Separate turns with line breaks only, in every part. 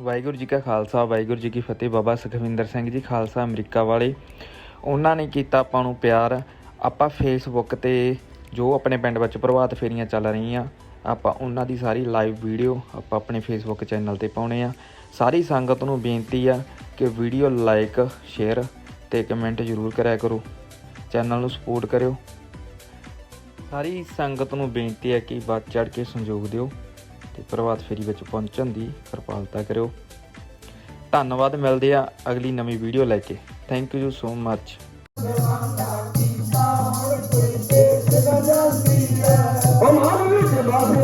ਵਾਹਿਗੁਰੂ ਜੀ ਕਾ ਖਾਲਸਾ, ਵਾਹਿਗੁਰੂ ਜੀ ਕੀ ਫਤਿਹ। ਬਾਬਾ ਸੁਖਵਿੰਦਰ ਸਿੰਘ ਜੀ, ਖਾਲਸਾ ਅਮਰੀਕਾ ਵਾਲੇ। ਉਹਨਾਂ ਨੇ ਕੀਤਾ ਆਪਾਂ ਨੂੰ ਪਿਆਰ। ਆਪਾਂ ਫੇਸਬੁੱਕ ਤੇ ਜੋ ਆਪਣੇ ਪਿੰਡ ਵਿੱਚ ਪ੍ਰਭਾਤ ਫੇਰੀਆਂ ਚੱਲ ਰਹੀਆਂ, ਆਪਾਂ ਉਹਨਾਂ ਦੀ ਸਾਰੀ ਲਾਈਵ ਵੀਡੀਓ ਆਪਾਂ ਆਪਣੇ ਫੇਸਬੁੱਕ ਚੈਨਲ ਤੇ ਪਾਉਣੇ ਆ। ਸਾਰੀ ਸੰਗਤ ਨੂੰ ਬੇਨਤੀ ਆ ਕਿ ਵੀਡੀਓ ਲਾਈਕ ਸ਼ੇਅਰ ਤੇ ਕਮੈਂਟ ਜ਼ਰੂਰ ਕਰਿਆ ਕਰੋ। ਚੈਨਲ ਨੂੰ ਸਪੋਰਟ ਕਰਿਓ। ਸਾਰੀ ਸੰਗਤ ਨੂੰ ਬੇਨਤੀ ਹੈ ਕਿ ਵੱਧ ਚੜ ਕੇ ਸੰਯੋਗ ਦਿਓ। ਤੇ ਪ੍ਰਭਾਤ ਫੇਰੀ ਵਿੱਚ ਪਹੁੰਚਣ ਦੀ ਕਿਰਪਾਲਤਾ ਕਰਿਓ। ਧੰਨਵਾਦ, ਮਿਲਦੇ ਆ ਅਗਲੀ ਨਵੀਂ ਵੀਡੀਓ ਲੈ ਕੇ। ਥੈਂਕ ਯੂ ਸੋ ਮੱਚ
ਉਹ ਮਨ ਵਿੱਚ ਵਸਿਆ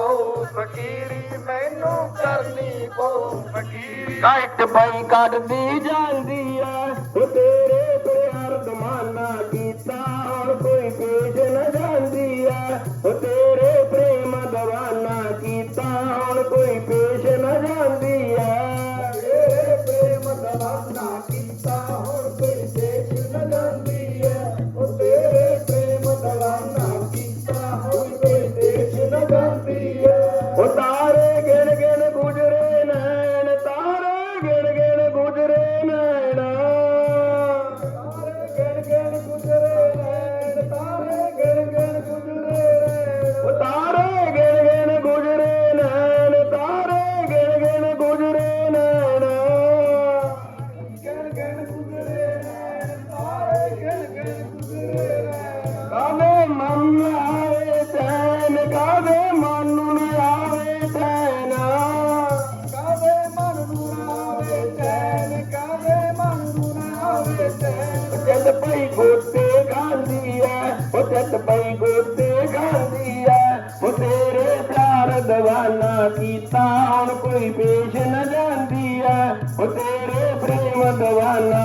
ਪਊ ਫਕੀਰੀ ਮੈਨੂੰ ਕਰਨੀ ਪਊ ਫਕੀਰੀ। ਕੱਟ ਪਈ ਕੱਢਦੀ ਜਾਂਦੀ ਆ। ਉਹ ਤੇਰੇ ਪਿਆਰ ਦਮਾਨਾ ਕੀਤਾ ਹੁਣ ਕੋਈ ਪੇਜ ਨਾ ਜਾਂਦੀ ਆ। ਉਹ ਤੇਰੇ ਪ੍ਰੇਮ ਦਵਾਨਾ ਕੀਤਾ ਹੁਣ ਕੋਈ ਪੇਸ਼ ਨਾ ਜਾਂਦੀ ਆ। ਤੇਰੇ ਪ੍ਰੇਮ ਦਵਾਨਾ ਕੀਤਾ। ਜਦ ਪਈ ਗੋਤੇ ਗਾਂਦੀ ਐ। ਉਹ ਤੇਰੇ ਪਿਆਰ ਦਵਾਨਾ ਕੀਤਾ, ਹੁਣ ਕੋਈ ਪੇਸ਼ ਨਾ ਜਾਂਦੀ ਐ। ਉਹ ਤੇਰੇ ਪ੍ਰੇਮ ਦਵਾਨਾ